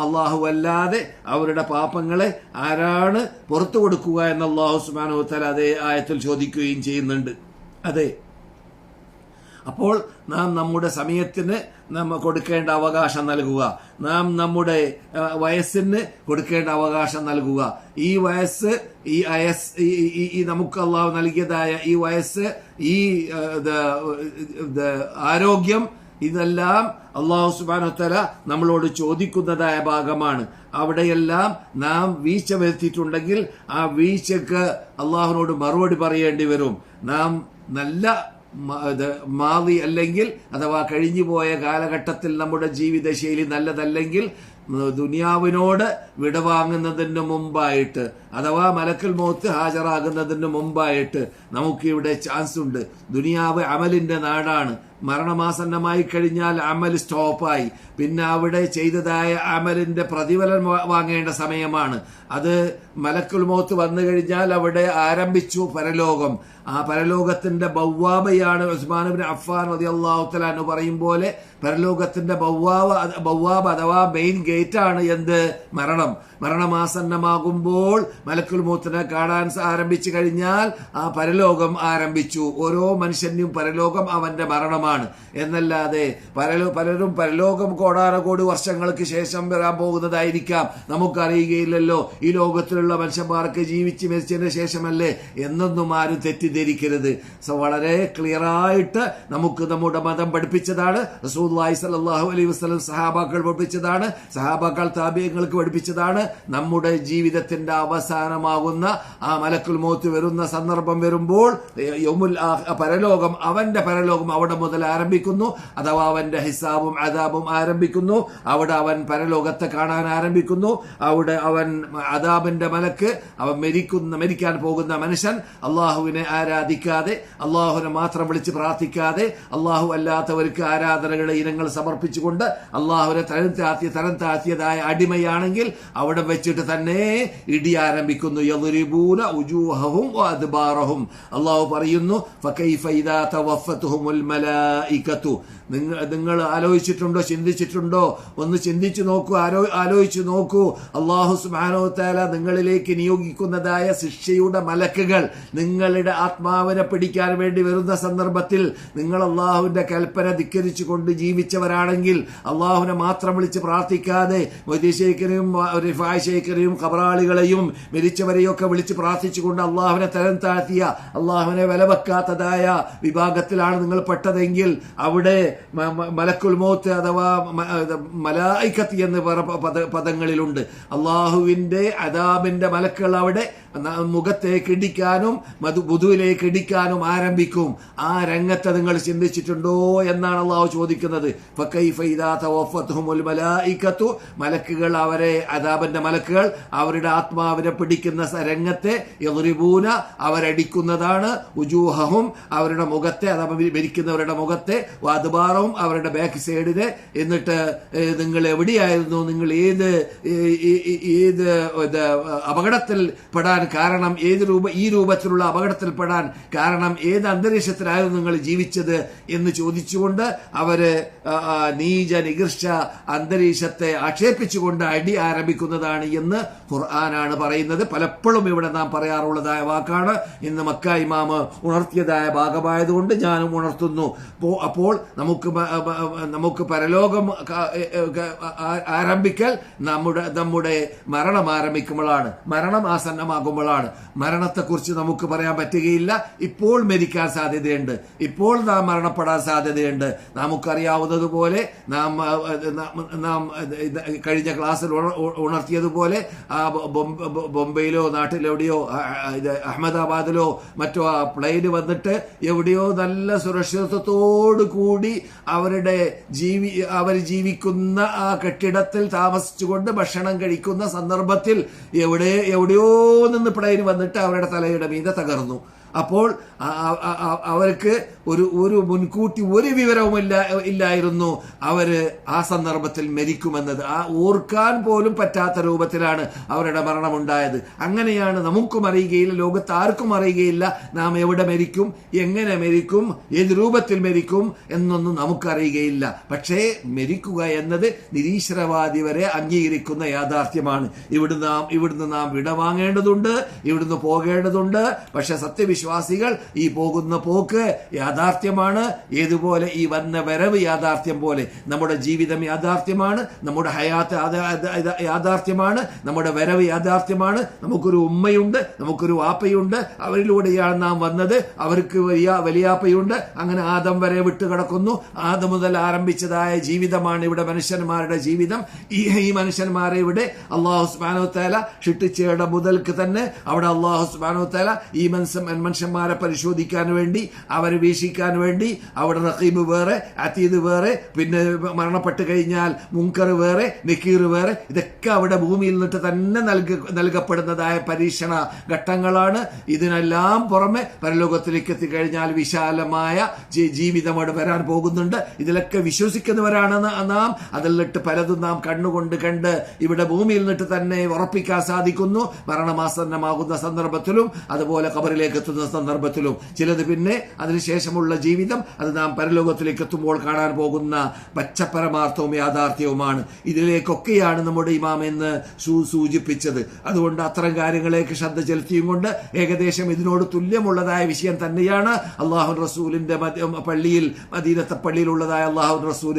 അള്ളാഹു അല്ലാതെ അവരുടെ പാപങ്ങളെ ആരാണ് പുറത്തു കൊടുക്കുക എന്ന് അള്ളാഹു സുബാനോ തല അതേ ആയത്തിൽ ചോദിക്കുകയും ചെയ്യുന്നുണ്ട്. അതെ. അപ്പോൾ നാം നമ്മുടെ സമയത്തിന് നമ്മ കൊടുക്കേണ്ട അവകാശം നൽകുക. നാം നമ്മുടെ വയസ്സിന് കൊടുക്കേണ്ട അവകാശം നൽകുക. ഈ വയസ്സ് ഈ അയസ് ഈ നമുക്ക് അള്ളാഹു നൽകിയതായ ഈ വയസ്സ് ഈ ആരോഗ്യം ഇതെല്ലാം അള്ളാഹു സുബാനുത്തല നമ്മളോട് ചോദിക്കുന്നതായ ഭാഗമാണ്. അവിടെയെല്ലാം നാം വീഴ്ച വരുത്തിയിട്ടുണ്ടെങ്കിൽ ആ വീഴ്ചക്ക് അള്ളാഹുവിനോട് മറുപടി പറയേണ്ടി വരും. നാം നല്ല മാവി അല്ലെങ്കിൽ അഥവാ കഴിഞ്ഞുപോയ കാലഘട്ടത്തിൽ നമ്മുടെ ജീവിതശൈലി നല്ലതല്ലെങ്കിൽ ദുനിയാവിനോട് വിടവാങ്ങുന്നതിന് മുമ്പായിട്ട് അഥവാ മലക്കൽ മോത്ത് ഹാജരാകുന്നതിന് മുമ്പായിട്ട് നമുക്കിവിടെ ചാൻസ് ഉണ്ട് ദുനിയാവ് അമലിന്റെ നാടാണ്. മരണമാസന്നമായി കഴിഞ്ഞാൽ അമൽ സ്റ്റോപ്പായി. പിന്നെ അവിടെ ചെയ്തതായ അമലിന്റെ പ്രതിഫലം വാങ്ങേണ്ട സമയമാണ്. അത് മലക്കുൽ മോത്ത് വന്നു കഴിഞ്ഞാൽ അവിടെ ആരംഭിച്ചു പരലോകം. ആ പരലോകത്തിന്റെ ബൗവാബയാണ് ഉസ്മാനുബിൻ അഫ്ഫാൻ റതി അള്ളാഹുത്തലാന്ന് പറയും പോലെ പരലോകത്തിന്റെ ബൗവാബ ബൗവാബ് അഥവാ മെയിൻ ഗേറ്റ് ആണ് എന്ത്? മരണം. മരണമാസന്നമാകുമ്പോൾ മലക്കുൽ മൂത്തിനെ കാണാൻ ആരംഭിച്ചു കഴിഞ്ഞാൽ ആ പരലോകം ആരംഭിച്ചു. ഓരോ മനുഷ്യനും പരലോകം അവന്റെ മരണമാണ്. എന്നല്ലാതെ പലരും പലരും പരലോകം കോടാന കോടി വർഷങ്ങൾക്ക് ശേഷം വരാൻ പോകുന്നതായിരിക്കാം. നമുക്കറിയുകയില്ലല്ലോ ഈ ലോകത്തിലുള്ള മനുഷ്യന്മാർക്ക് ജീവിച്ച് മരിച്ചതിന് ശേഷമല്ലേ എന്നൊന്നും ആരും തെറ്റിദ്ധരിക്കരുത്. സോ വളരെ ക്ലിയർ ആയിട്ട് നമുക്ക് നമ്മുടെ മതം പഠിപ്പിച്ചതാണ്. റസൂല്ലായി സലാഹു അലൈഹി വസ്ലം സഹാബാക്കൾ പഠിപ്പിച്ചതാണ്. സഹാബാക്കൾ താപീയങ്ങൾക്ക് പഠിപ്പിച്ചതാണ്. നമ്മുടെ ജീവിതത്തിന്റെ അവസാനമാകുന്ന ആ മലക്കുൽ മോത്ത് വരുന്ന സന്ദർഭം വരുമ്പോൾ പരലോകം അവന്റെ പരലോകം അവിടെ മുതൽ ആരംഭിക്കുന്നു? അഥവാ അവന്റെ ഹിസാബും അതാബും ആരംഭിക്കുന്നു. അവിടെ അവൻ പരലോകത്തെ കാണാൻ ആരംഭിക്കുന്നു. അവിടെ അവൻ അതാബിന്റെ മലക്ക് അവൻ മരിക്കുന്ന മരിക്കാൻ പോകുന്ന മനുഷ്യൻ അള്ളാഹുവിനെ ആരാധിക്കാതെ അള്ളാഹുവിനെ മാത്രം വിളിച്ച് പ്രാർത്ഥിക്കാതെ അള്ളാഹു അല്ലാത്തവർക്ക് ആരാധനകളെ ഇനങ്ങൾ സമർപ്പിച്ചുകൊണ്ട് അള്ളാഹുവിനെ തരം താത്തിയ തരം താത്തിയതായ അടിമയാണെങ്കിൽ അവിടെ വെച്ചിട്ട് തന്നെ ഇടി ആരംഭിക്കുന്നു. യദുരിബൂന ഉജൂഹവും അള്ളാഹു പറയുന്നു ഫകൈഫ ഇദാ തവഫത്തുഹുമുൽ Ikatu. നിങ്ങൾ നിങ്ങൾ ആലോചിച്ചിട്ടുണ്ടോ ചിന്തിച്ചിട്ടുണ്ടോ? ഒന്ന് ചിന്തിച്ചു നോക്കൂ ആലോ ആലോചിച്ചു നോക്കൂ. അള്ളാഹു സുബാനോ താല നിങ്ങളിലേക്ക് നിയോഗിക്കുന്നതായ ശിക്ഷയുടെ മലക്കുകൾ നിങ്ങളുടെ ആത്മാവിനെ പിടിക്കാൻ വേണ്ടി വരുന്ന സന്ദർഭത്തിൽ നിങ്ങൾ അള്ളാഹുവിന്റെ കൽപ്പന ധിക്കരിച്ചുകൊണ്ട് ജീവിച്ചവരാണെങ്കിൽ അള്ളാഹുവിനെ മാത്രം വിളിച്ച് പ്രാർത്ഥിക്കാതെ വൈദ്യശേഖരെയും റിഫായശേഖരെയും കബറാളികളെയും മരിച്ചവരെയൊക്കെ വിളിച്ച് പ്രാർത്ഥിച്ചുകൊണ്ട് അള്ളാഹുവിനെ തരം താഴ്ത്തിയ അള്ളാഹുവിനെ വിലവെക്കാത്തതായ വിഭാഗത്തിലാണ് നിങ്ങൾ പെട്ടതെങ്കിൽ അവിടെ മലക്കുൽ മോത്ത് അഥവാ മലായിക്കത്ത് എന്ന് പദങ്ങളിലുണ്ട്. അള്ളാഹുവിന്റെ അദാബിന്റെ മലക്കുകൾ അവിടെ മുഖത്തേക്ക് ഇടിക്കാനും മധു ബുധുവിലേക്ക് ഇടിക്കാനും ആരംഭിക്കും. ആ രംഗത്തെ നിങ്ങൾ ചിന്തിച്ചിട്ടുണ്ടോ എന്നാണ് അള്ളാഹു ചോദിക്കുന്നത്. മലക്കുകൾ അവരെ അതാപന്റെ മലക്കുകൾ അവരുടെ ആത്മാവിനെ പിടിക്കുന്ന രംഗത്തെ എറിപൂന അവരടിക്കുന്നതാണ്. ഉജൂഹവും അവരുടെ മുഖത്തെ അഥവാ മരിക്കുന്നവരുടെ മുഖത്തെ വാതുബാറവും അവരുടെ ബാക്ക് സൈഡിനെ എന്നിട്ട് നിങ്ങൾ എവിടെയായിരുന്നു? നിങ്ങൾ ഏത് ഏത് അപകടത്തിൽ പെടാൻ കാരണം ഏത് രൂപ ഈ രൂപത്തിലുള്ള അപകടത്തിൽപ്പെടാൻ കാരണം ഏത് അന്തരീക്ഷത്തിലായിരുന്നു നിങ്ങൾ ജീവിച്ചത് എന്ന് ചോദിച്ചുകൊണ്ട് അവർ നീച നികൃഷ്ട അന്തരീക്ഷത്തെ ആക്ഷേപിച്ചുകൊണ്ട് അടി ആരംഭിക്കുന്നതാണ് എന്ന് ഖുർആനാണ് പറയുന്നത്. പലപ്പോഴും ഇവിടെ നാം പറയാറുള്ളതായ വാക്കാണ്. ഇന്ന് മക്ക ഇമാമ് ഉണർത്തിയതായ ഭാഗമായതുകൊണ്ട് ഞാനും ഉണർത്തുന്നു. അപ്പോൾ നമുക്ക് നമുക്ക് പരലോകം ആരംഭിക്കൽ നമ്മുടെ നമ്മുടെ മരണം ആരംഭിക്കുമ്പോഴാണ്. മരണം ആസന്നമാകുമ്പോഴാണ് മരണത്തെക്കുറിച്ച് നമുക്ക് പറയാൻ പറ്റുകയില്ല. ഇപ്പോൾ മരിക്കാൻ സാധ്യതയുണ്ട്. ഇപ്പോൾ നാം മരണപ്പെടാൻ സാധ്യതയുണ്ട്. നമുക്കറിയാവുന്നതുപോലെ നാം നാം കഴിഞ്ഞ ക്ലാസ്സിൽ ഉണർത്തിയതുപോലെ ബൊംബെയിലോ നാട്ടിലെവിടെയോ ഇത് അഹമ്മദാബാദിലോ മറ്റോ ആ പ്ലെയിൻ വന്നിട്ട് എവിടെയോ നല്ല സുരക്ഷിതത്വത്തോടു കൂടി അവരുടെ ജീവി അവർ ജീവിക്കുന്ന ആ കെട്ടിടത്തിൽ താമസിച്ചുകൊണ്ട് ഭക്ഷണം കഴിക്കുന്ന സന്ദർഭത്തിൽ എവിടെ എവിടെയോ നിന്ന് പ്ലെയിൻ വന്നിട്ട് അവരുടെ തലയുടെ മീതെ തകർന്നു. അപ്പോൾ അവർക്ക് ഒരു ഒരു മുൻകൂട്ടി ഒരു വിവരവും ഇല്ല ഇല്ലായിരുന്നു. അവർ ആ സന്ദർഭത്തിൽ മരിക്കുമെന്നത്. ആ ഓർക്കാൻ പോലും പറ്റാത്ത രൂപത്തിലാണ് അവരുടെ മരണമുണ്ടായത്. അങ്ങനെയാണ് നമുക്കും അറിയുകയില്ല ലോകത്ത് ആർക്കും അറിയുകയില്ല. നാം എവിടെ മരിക്കും എങ്ങനെ മരിക്കും ഏത് രൂപത്തിൽ മരിക്കും എന്നൊന്നും നമുക്കറിയുകയില്ല. പക്ഷേ മരിക്കുക എന്നത് നിരീശ്വരവാദി വരെ അംഗീകരിക്കുന്ന യാഥാർത്ഥ്യമാണ്. ഇവിടുന്ന് നാം ഇവിടുന്ന് നാം വിടവാങ്ങേണ്ടതുണ്ട് ഇവിടുന്ന് പോകേണ്ടതുണ്ട്. പക്ഷെ സത്യവിശ്വാസികൾ ഈ പോകുന്ന പോക്ക് യാഥാർത്ഥ്യമാണ്. ഏതുപോലെ ഈ വന്ന വരവ് യാഥാർത്ഥ്യം പോലെ നമ്മുടെ ജീവിതം യാഥാർത്ഥ്യമാണ്. നമ്മുടെ ഹയാത്ത് യാഥാ- യാഥാ- യാഥാർത്ഥ്യമാണ്. നമ്മുടെ വരവ് യാഥാർത്ഥ്യമാണ്. നമുക്കൊരു ഉമ്മയുണ്ട് നമുക്കൊരു വാപ്പയുണ്ട്. അവരിലൂടെയാണ് നാം വന്നത്. അവർക്ക് വലിയ വലിയാപ്പയുണ്ട്. അങ്ങനെ ആദം വരെ വിട്ടുകിടക്കുന്നു ആദം മുതൽ ആരംഭിച്ചതായ ജീവിതമാണ് ഇവിടെ മനുഷ്യന്മാരുടെ ജീവിതം. ഈ ഈ മനുഷ്യന്മാരെ ഇവിടെ അള്ളാഹു സുബ്ഹാനഹു തആല ഷിട്ടിച്ചയുടെ മുതൽക്ക് തന്നെ അവിടെ അള്ളാഹു സുബ്ഹാനഹു തആല ഈ മനുഷ്യ മനുഷ്യന്മാരെ പരിശോധിക്കാൻ വേണ്ടി അവരെ വീക്ഷിക്കാൻ വേണ്ടി അവിടെ റഖീബ് വേറെ അതീദ് വേറെ പിന്നെ മരണപ്പെട്ട് കഴിഞ്ഞാൽ മുങ്കർ വേറെ നക്കീർ വേറെ ഇതൊക്കെ അവിടെ ഭൂമിയിൽ നിന്നിട്ട് തന്നെ നൽക നൽകപ്പെടുന്നതായ പരീക്ഷണ ഘട്ടങ്ങളാണ്. ഇതിനെല്ലാം പുറമെ പരലോകത്തിലേക്ക് എത്തിക്കഴിഞ്ഞാൽ വിശാലമായ ജീവിതം അവിടെ വരാൻ പോകുന്നുണ്ട്. ഇതിലൊക്കെ വിശ്വസിക്കുന്നവരാണ് നാം അതിലിട്ട് പലതും നാം കണ്ണുകൊണ്ട് കണ്ട് ഇവിടെ ഭൂമിയിൽ നിന്നിട്ട് തന്നെ ഉറപ്പിക്കാൻ സാധിക്കുന്നു. മരണമാസന്നമാകുന്ന സന്ദർഭത്തിലും അതുപോലെ കബറിലേക്ക് എത്തുന്ന സന്ദർഭത്തിലും ചിലത് പിന്നെ അതിനുശേഷമുള്ള ജീവിതം അത് നാം പരലോകത്തിലേക്ക് എത്തുമ്പോൾ കാണാൻ പോകുന്ന പച്ചപ്പരമാർത്ഥവും യാഥാർത്ഥ്യവുമാണ്. ഇതിലേക്കൊക്കെയാണ് നമ്മുടെ ഇമാം എന്ന് സൂചിപ്പിച്ചത്. അതുകൊണ്ട് അത്തരം കാര്യങ്ങളേക്ക് ശ്രദ്ധ ചെലുത്തിയും കൊണ്ട് ഏകദേശം ഇതിനോട് തുല്യമുള്ളതായ വിഷയം തന്നെയാണ് അള്ളാഹു റസൂലിന്റെ പള്ളിയിൽ മദീനത്തെ പള്ളിയിലുള്ളതായ അള്ളാഹു റസൂൽ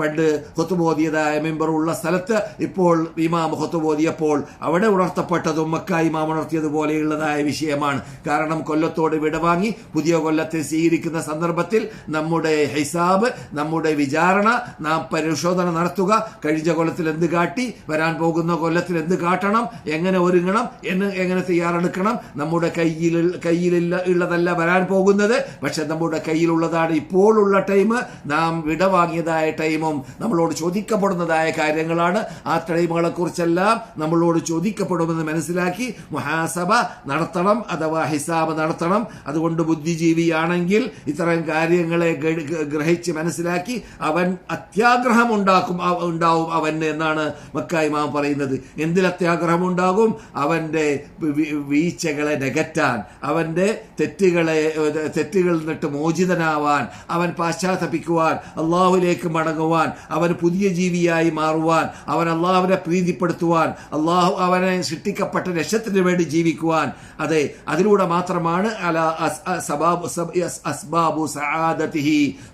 പണ്ട് ഹൊത്തുബോധിയതായ മെമ്പർ ഉള്ള സ്ഥലത്ത് ഇപ്പോൾ ഇമാം ഹൊത്തുബോധിയപ്പോൾ അവിടെ ഉണർത്തപ്പെട്ടതും മക്ക ഇമാം ഉണർത്തിയതുപോലെയുള്ളതായ വിഷയമാണ്. കാരണം കൊല്ലത്തോട് വിടവാങ്ങി പുതിയ കൊല്ലത്തെ സ്വീകരിക്കുന്ന സന്ദർഭത്തിൽ നമ്മുടെ ഹിസാബ് നമ്മുടെ വിചാരണ നാം പരിശോധന നടത്തുക. കഴിഞ്ഞ കൊല്ലത്തിൽ എന്ത് കാട്ടി? വരാൻ പോകുന്ന കൊല്ലത്തിൽ എന്ത് കാട്ടണം? എങ്ങനെ ഒരുങ്ങണം? എന്ന് എങ്ങനെ തയ്യാറെടുക്കണം? നമ്മുടെ കയ്യിൽ കയ്യിലില്ല ഉള്ളതല്ല വരാൻ പോകുന്നത്. പക്ഷെ നമ്മുടെ കയ്യിലുള്ളതാണ് ഇപ്പോഴുള്ള ടൈം. നാം വിടവാങ്ങിയതായ ടൈമും നമ്മളോട് ചോദിക്കപ്പെടുന്നതായ കാര്യങ്ങളാണ്. ആ ടൈമുകളെ കുറിച്ചെല്ലാം നമ്മളോട് ചോദിക്കപ്പെടുമെന്ന് മനസ്സിലാക്കി മുഹാസബ നടത്തണം അഥവാ ഹിസാബ് നടത്തണം. അതുകൊണ്ട് ബുദ്ധിജീവിയാണെങ്കിൽ ഇത്തരം കാര്യങ്ങളെ ഗ്രഹിച്ച് മനസ്സിലാക്കി അവൻ അത്യാഗ്രഹം ഉണ്ടാക്കും ഉണ്ടാവും അവന് എന്നാണ് മക്കായിമാം പറയുന്നത്. എന്തിൽ അത്യാഗ്രഹം ഉണ്ടാകും? അവന്റെ വീഴ്ചകളെ നികറ്റാൻ അവന്റെ തെറ്റുകളെ തെറ്റുകളിൽ നിന്നിട്ട് മോചിതനാവാൻ അവൻ പാശ്ചാത്തപിക്കുവാൻ അള്ളാഹുലേക്ക് മടങ്ങുവാൻ അവൻ പുതിയ ജീവിയായി മാറുവാൻ അവൻ അള്ളാഹുവിനെ പ്രീതിപ്പെടുത്തുവാൻ അള്ളാഹു അവനെ സൃഷ്ടിക്കപ്പെട്ട രക്ഷത്തിന് വേണ്ടി ജീവിക്കുവാൻ. അതെ അതിലൂടെ മാത്രമാണ് അല അസ്- അ- സബാബ് സബ് അസ്ബാബു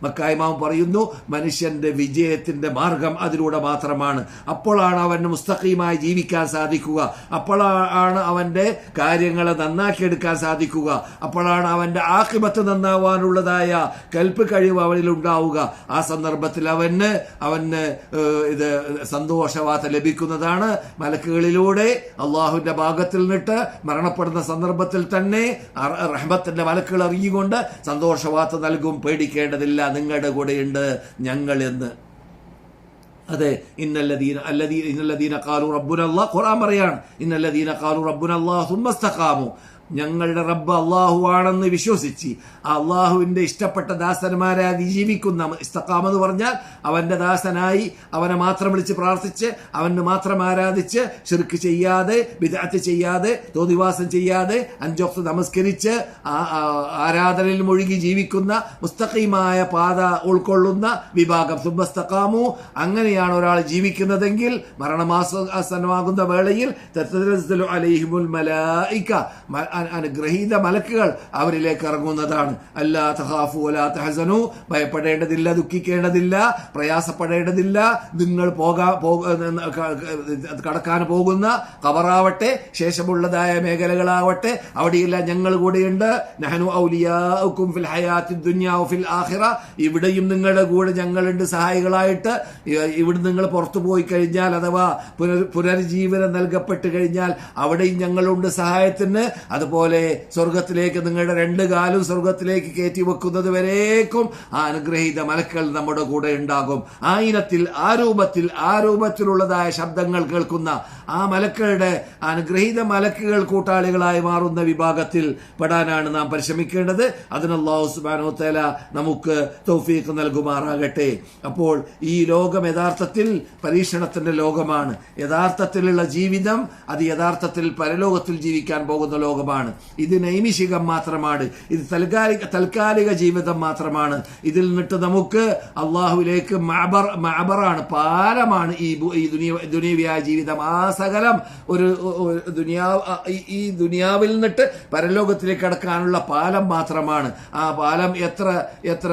മക്കായിമാം പറയുന്നു മനുഷ്യന്റെ വിജയത്തിന്റെ മാർഗം അതിലൂടെ മാത്രമാണ്. അപ്പോഴാണ് അവന് മുസ്തഖീമായി ജീവിക്കാൻ സാധിക്കുക. അപ്പോഴാണ് അവന്റെ കാര്യങ്ങളെ നന്നാക്കിയെടുക്കാൻ സാധിക്കുക. അപ്പോഴാണ് അവന്റെ ആക്കിമത്ത് നന്നാവാനുള്ളതായ കൽപ്പ് കഴിവ് അവനിൽ ഉണ്ടാവുക. ആ സന്ദർഭത്തിൽ അവന് അവന് ഇത് സന്തോഷവാർത്ത ലഭിക്കുന്നതാണ്. മലക്കുകളിലൂടെ അള്ളാഹുവിന്റെ ഭാഗത്തിൽ നിന്നിട്ട് മരണപ്പെടുന്ന സന്ദർഭത്തിൽ തന്നെ റഹ്മത്തിന്റെ മലക്കുകൾ അറിയുകൊണ്ട് സന്തോഷവാർത്ത നൽകും പേടിക്കേണ്ടതില്ല നിങ്ങളുടെ കൂടെയുണ്ട് ഞങ്ങൾ എന്ന്. അതെ ഇന്നല്ലദീന അല്ലദീ ഇന്നല്ലദീന ഖാലു റബ്ബുനല്ലാ ഖുർആൻ പറയാണ് ഇന്നല്ലദീന ഖാലു റബ്ബുനല്ലാ സുമസ്തഖാമു ഞങ്ങളുടെ റബ്ബ് അള്ളാഹു ആണെന്ന് വിശ്വസിച്ച് അള്ളാഹുവിന്റെ ഇഷ്ടപ്പെട്ട ദാസന്മാരെ അതിജീവിക്കുന്ന ഇസ്തഖാം എന്ന് പറഞ്ഞാൽ അവന്റെ ദാസനായി അവനെ മാത്രം വിളിച്ച് പ്രാർത്ഥിച്ച് അവന് മാത്രം ആരാധിച്ച് ഷിർക്ക് ചെയ്യാതെ വിദഗ്ധ ചെയ്യാതെ തോതിവാസം ചെയ്യാതെ അഞ്ചോക്ത് നമസ്കരിച്ച് ആരാധനയിൽ മുഴുകി ജീവിക്കുന്ന മുസ്തഖീമായ പാത ഉൾക്കൊള്ളുന്ന വിഭാഗം. സുബസ്തക്കാമു അങ്ങനെയാണ് ഒരാൾ ജീവിക്കുന്നതെങ്കിൽ മരണമാസനമാകുന്ന വേളയിൽ അലൈഹിമുൽ മലായിക മ- അ- അനുഗ്രഹീത മലക്കുകൾ അവരിലേക്ക് ഇറങ്ങുന്നതാണ്. അല്ലാ തഹാഫു അലാ തഹസനു. ഭയപ്പെടേണ്ടതില്ല ദുഃഖിക്കേണ്ടതില്ല പ്രയാസപ്പെടേണ്ടതില്ല. നിങ്ങൾ പോകാ കടക്കാൻ പോകുന്ന കവറാവട്ടെ ശേഷമുള്ളതായ മേഖലകളാവട്ടെ അവിടെയെല്ലാം ഞങ്ങൾ കൂടെയുണ്ട്. നഹനു ഔലിയാഉക്കും ഫിൽ ഹയാത്തി ദുനിയാ ഫിൽ ആഖിറ. ഇവിടെയും നിങ്ങളുടെ കൂടെ ഞങ്ങളുണ്ട് സഹായികളായിട്ട്. ഇവിടെ നിങ്ങൾ പുറത്തു പോയി കഴിഞ്ഞാൽ അഥവാ പുനർ പുനർജീവനം നൽകപ്പെട്ട് കഴിഞ്ഞാൽ അവിടെയും ഞങ്ങളുണ്ട് സഹായത്തിന്. അത് അതുപോലെ സ്വർഗത്തിലേക്ക് നിങ്ങളുടെ രണ്ട് കാലും സ്വർഗത്തിലേക്ക് കയറ്റി വെക്കുന്നത് വരേക്കും ആ അനുഗ്രഹീത മലക്കൾ നമ്മുടെ കൂടെ ഉണ്ടാകും. ആ ഇനത്തിൽ ആ രൂപത്തിൽ ആ രൂപത്തിലുള്ളതായ ശബ്ദങ്ങൾ കേൾക്കുന്ന ആ മലക്കളുടെ അനുഗ്രഹീത മലക്കുകൾ കൂട്ടാളികളായി മാറുന്ന വിഭാഗത്തിൽ പെടാനാണ് നാം പരിശ്രമിക്കേണ്ടത്. അതിനുള്ള സുബാനോ തല നമുക്ക് തൗഫീഖ് നൽകുമാറാകട്ടെ. അപ്പോൾ ഈ ലോകം യഥാർത്ഥത്തിൽ പരീക്ഷണത്തിന്റെ ലോകമാണ്. യഥാർത്ഥത്തിലുള്ള ജീവിതം അത് യഥാർത്ഥത്തിൽ പരലോകത്തിൽ ജീവിക്കാൻ പോകുന്ന ലോകമാണ്. ഇത് നൈമിഷികം മാത്രമാണ്. ഇത് തൽക്കാലിക താൽക്കാലിക ജീവിതം മാത്രമാണ്. ഇതിൽ നിന്നിട്ട് നമുക്ക് അള്ളാഹുവിലേക്ക് മാബർ മാബറാണ് പാലമാണ് ഈ ദുനിയ ദുനിയവ്യായ ജീവിതം. ആ സകലം ഒരു ദുനിയാ ഈ- ദുനിയാവിൽ നിന്നിട്ട് പരലോകത്തിലേക്ക് കടക്കാനുള്ള പാലം മാത്രമാണ്. ആ പാലം എത്ര എത്ര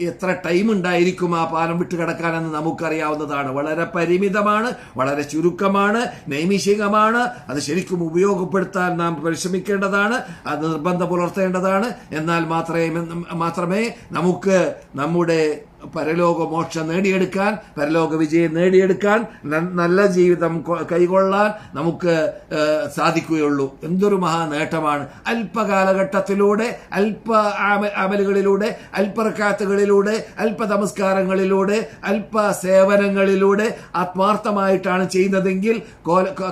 എത്ര ടൈം ഉണ്ടായിരിക്കും ആ പാലം വിട്ട് കടക്കാനെന്ന് നമുക്കറിയാവുന്നതാണ്. വളരെ പരിമിതമാണ് വളരെ ചുരുക്കമാണ് നൈമിഷികമാണ്. അത് ശരിക്കും ഉപയോഗപ്പെടുത്താൻ നാം പരിശ്രമിക്കേണ്ടതാണ് അത് നിർബന്ധം പുലർത്തേണ്ടതാണ്. എന്നാൽ മാത്രമേ മാത്രമേ നമുക്ക് നമ്മുടെ പരലോക മോക്ഷം നേടിയെടുക്കാൻ പരലോക വിജയം നേടിയെടുക്കാൻ നല്ല ജീവിതം കൈകൊള്ളാൻ നമുക്ക് സാധിക്കുകയുള്ളൂ. എന്തൊരു മഹാ നേട്ടമാണ്. അല്പകാലഘട്ടത്തിലൂടെ അല്പ അമലുകളിലൂടെ അല്പറക്കാത്തുകളിലൂടെ അല്പ നമസ്കാരങ്ങളിലൂടെ അല്പ സേവനങ്ങളിലൂടെ ആത്മാർത്ഥമായിട്ടാണ് ചെയ്യുന്നതെങ്കിൽ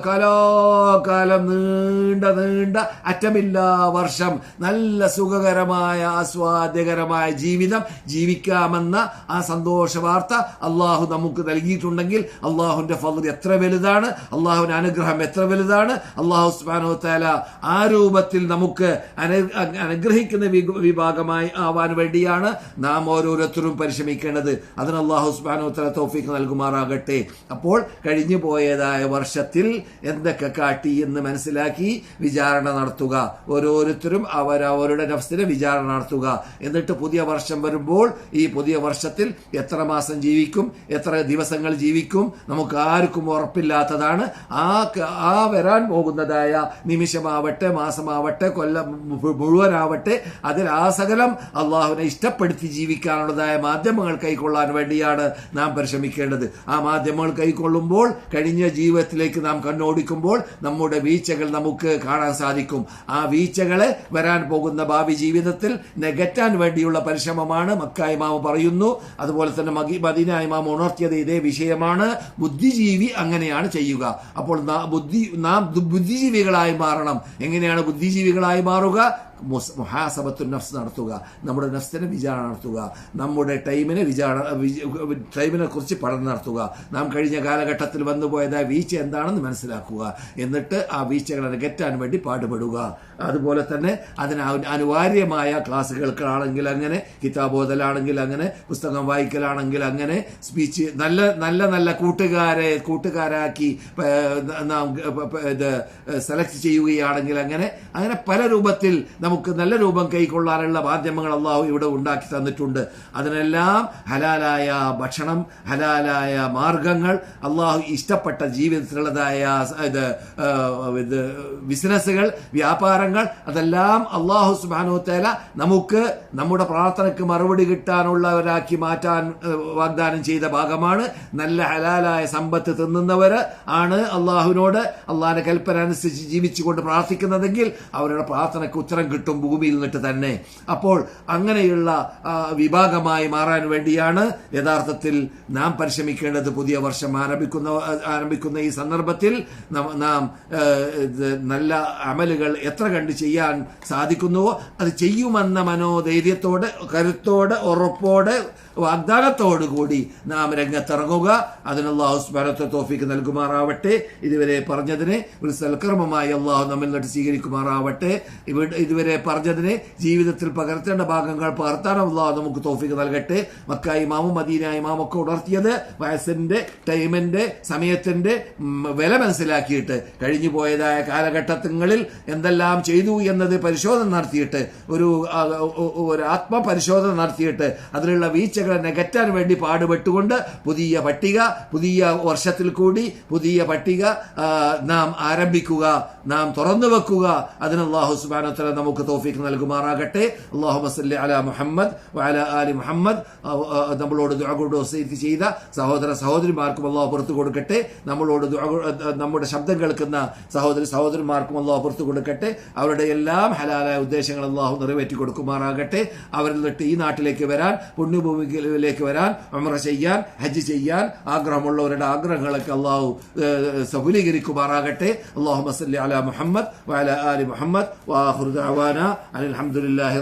കാലോകാലം നീണ്ട നീണ്ട അറ്റമില്ലാ വർഷം നല്ല സുഖകരമായ ആസ്വാദ്യകരമായ ജീവിതം ജീവിക്കാമെന്ന ആ സന്തോഷ വാർത്ത അള്ളാഹു നമുക്ക് നൽകിയിട്ടുണ്ടെങ്കിൽ അള്ളാഹുവിന്റെ ഫലർ എത്ര വലുതാണ് അള്ളാഹുവിന്റെ അനുഗ്രഹം എത്ര വലുതാണ് അള്ളാഹു സുബ്ഹാനഹു താല ആ രൂപത്തിൽ നമുക്ക് അനു- അനുഗ്രഹിക്കുന്ന വിഭാഗമായി ആവാൻ വേണ്ടിയാണ് നാം ഓരോരുത്തരും പരിശ്രമിക്കേണ്ടത്. അതിന് അള്ളാഹു സുബ്ഹാനഹു താല തോഫിക്ക് നൽകുമാറാകട്ടെ. അപ്പോൾ കഴിഞ്ഞു പോയതായ വർഷത്തിൽ എന്തൊക്കെ കാട്ടി എന്ന് മനസ്സിലാക്കി വിചാരണ നടത്തുക. ഓരോരുത്തരും അവരവരുടെ നഫ്സിനെ വിചാരണ നടത്തുക. എന്നിട്ട് പുതിയ വർഷം വരുമ്പോൾ ഈ പുതിയ വർഷത്തിൽ എത്ര മാസം ജീവിക്കും എത്ര ദിവസങ്ങൾ ജീവിക്കും നമുക്ക് ആർക്കും ഉറപ്പില്ലാത്തതാണ്. ആ ആ വരാൻ പോകുന്നതായ നിമിഷമാവട്ടെ മാസമാവട്ടെ കൊല്ലം മുഴുവനാവട്ടെ അതിൽ ആ സകലം അള്ളാഹുവിനെ ഇഷ്ടപ്പെടുത്തി ജീവിക്കാനുള്ളതായ മാധ്യമങ്ങൾ കൈക്കൊള്ളാൻ വേണ്ടിയാണ് നാം പരിശ്രമിക്കേണ്ടത്. ആ മാധ്യമങ്ങൾ കൈക്കൊള്ളുമ്പോൾ കഴിഞ്ഞ ജീവിതത്തിലേക്ക് നാം കണ്ണോടിക്കുമ്പോൾ നമ്മുടെ വീഴ്ചകൾ നമുക്ക് കാണാൻ സാധിക്കും. ആ വീഴ്ചകളെ വരാൻ പോകുന്ന ഭാവി ജീവിതത്തിൽ നികറ്റാൻ വേണ്ടിയുള്ള പരിശ്രമമാണ്. മക്കായ്മാവ് പറയുന്നു അതുപോലെ തന്നെ മകി മദീന ഇമാം ഉണർത്തിയത് ഇതേ വിഷയമാണ്. ബുദ്ധിജീവി അങ്ങനെയാണ് ചെയ്യുക. അപ്പോൾ ബുദ്ധി നാം ബുദ്ധിജീവികളായി മാറണം. എങ്ങനെയാണ് ബുദ്ധിജീവികളായി മാറുക? മഹാസഭത്തു നഫ്സ് നടത്തുക. നമ്മുടെ നഫ്സിനെ വിചാരണ നടത്തുക. നമ്മുടെ ടൈമിനെ വിചാരണ ടൈമിനെ കുറിച്ച് പഠനം നടത്തുക. നാം കഴിഞ്ഞ കാലഘട്ടത്തിൽ വന്നുപോയതായ വീഴ്ച എന്താണെന്ന് മനസ്സിലാക്കുക. എന്നിട്ട് ആ വീഴ്ചകളെ നികറ്റാൻ വേണ്ടി പാടുപെടുക. അതുപോലെ തന്നെ അതിന് അനു- അനിവാര്യമായ ക്ലാസ്സുകൾക്കാണെങ്കിൽ അങ്ങനെ കിതാബോധലാണെങ്കിൽ അങ്ങനെ പുസ്തകം വായിക്കലാണെങ്കിൽ അങ്ങനെ സ്പീച്ച് നല്ല നല്ല നല്ല കൂട്ടുകാരെ കൂട്ടുകാരാക്കി നാം ഇത് സെലക്ട് ചെയ്യുകയാണെങ്കിൽ അങ്ങനെ അങ്ങനെ പല രൂപത്തിൽ നമുക്ക് നല്ല രൂപം കൈക്കൊള്ളാനുള്ള മാധ്യമങ്ങൾ അള്ളാഹു ഇവിടെ ഉണ്ടാക്കി തന്നിട്ടുണ്ട്. അതിനെല്ലാം ഹലാലായ ഭക്ഷണം ഹലാലായ മാർഗങ്ങൾ അള്ളാഹു ഇഷ്ടപ്പെട്ട ജീവിതത്തിലുള്ളതായ ഇത് ബിസിനസ്സുകൾ വ്യാപാരങ്ങൾ അതെല്ലാം അള്ളാഹു സുബാനു തേല നമുക്ക് നമ്മുടെ പ്രാർത്ഥനയ്ക്ക് മറുപടി കിട്ടാനുള്ളവരാക്കി മാറ്റാൻ വാഗ്ദാനം ചെയ്ത ഭാഗമാണ്. നല്ല ഹലാലായ സമ്പത്ത് തിന്നുന്നവർ ആണ് അള്ളാഹുവിനോട് അള്ളാഹിന്റെ കൽപ്പന അനുസരിച്ച് ജീവിച്ചുകൊണ്ട് പ്രാർത്ഥിക്കുന്നതെങ്കിൽ അവരുടെ പ്രാർത്ഥനയ്ക്ക് ഉത്തരം കിട്ടും ഭൂമിയിൽ നിന്നിട്ട് തന്നെ. അപ്പോൾ അങ്ങനെയുള്ള വിഭാഗമായി മാറാൻ വേണ്ടിയാണ് യഥാർത്ഥത്തിൽ നാം പരിശ്രമിക്കേണ്ടത് പുതിയ വർഷം ആരംഭിക്കുന്ന ആരംഭിക്കുന്ന ഈ സന്ദർഭത്തിൽ നാം നല്ല അമലുകൾ എത്ര കണ്ട് ചെയ്യാൻ സാധിക്കുന്നുവോ? അത് ചെയ്യുമെന്ന മനോധൈര്യത്തോടെ കരുത്തോടെ ഉറപ്പോടെ വാഗ്ദാനത്തോടു കൂടി നാം രംഗത്തിറങ്ങുക. അതിനുള്ള സ്മരത്തെ തോഫിക്ക് നൽകുമാറാവട്ടെ. ഇതുവരെ പറഞ്ഞതിനെ ഒരു സൽക്കർമ്മമായി അള്ളാഹു നമ്മിൽ നിന്നിട്ട് സ്വീകരിക്കുമാറാവട്ടെ. ഇവിടെ ഇതുവരെ പറഞ്ഞതിനെ ജീവിതത്തിൽ പകർത്തേണ്ട ഭാഗങ്ങൾ പകർത്താൻ അള്ളാഹു നമുക്ക് തോഫിക്ക് നൽകട്ടെ. മക്ക ഇമാമും മദീന ഒക്കെ ഉണർത്തിയത് വയസ്സിന്റെ ടൈമിന്റെ സമയത്തിന്റെ വില മനസ്സിലാക്കിയിട്ട് കഴിഞ്ഞു പോയതായ കാലഘട്ടങ്ങളിൽ എന്തെല്ലാം ചെയ്തു എന്നത് പരിശോധന നടത്തിയിട്ട് ഒരു ഒരു ആത്മപരിശോധന നടത്തിയിട്ട് അതിലുള്ള വീഴ്ചകളെ നികറ്റാൻ വേണ്ടി പാടുപെട്ടുകൊണ്ട് പുതിയ പട്ടിക പുതിയ വർഷത്തിൽ കൂടി പുതിയ പട്ടിക നാം ആരംഭിക്കുക നാം തുറന്നു വെക്കുക. അതിന് അള്ളാഹു സുബാനത്തല നമുക്ക് തോഫിക്ക് നൽകുമാറാകട്ടെ. അള്ളാഹു മസല്ലി അല മുഹമ്മദ് അല ആലി മുഹമ്മദ്. നമ്മളോട് ചെയ്ത സഹോദര സഹോദരിമാർക്കും അള്ളാഹു പുറത്തു കൊടുക്കട്ടെ. നമ്മളോട് നമ്മുടെ ശബ്ദം കേൾക്കുന്ന സഹോദരി സഹോദരന്മാർക്കും അള്ളാഹു പുറത്തു കൊടുക്കട്ടെ. അവരുടെ എല്ലാം ഹലാലായ ഉദ്ദേശങ്ങൾ അള്ളാഹു നിറവേറ്റി കൊടുക്കുമാറാകട്ടെ അവരിൽ നിന്നിട്ട് ഈ നാട്ടിലേക്ക് വരാൻ പുണ്യഭൂമിയിലേക്ക് വരാൻ ഉംറ ചെയ്യാൻ ഹജ്ജ് ചെയ്യാൻ ആഗ്രഹമുള്ളവരുടെ ആഗ്രഹങ്ങളൊക്കെ അള്ളാഹു സഫലീകരിക്കുമാറാകട്ടെ. അള്ളാഹു മസല്ലി അല മുഹമ്മദ് വഅല ആലി മുഹമ്മദ് വാഹുർ അലഹമുല്ലാഹി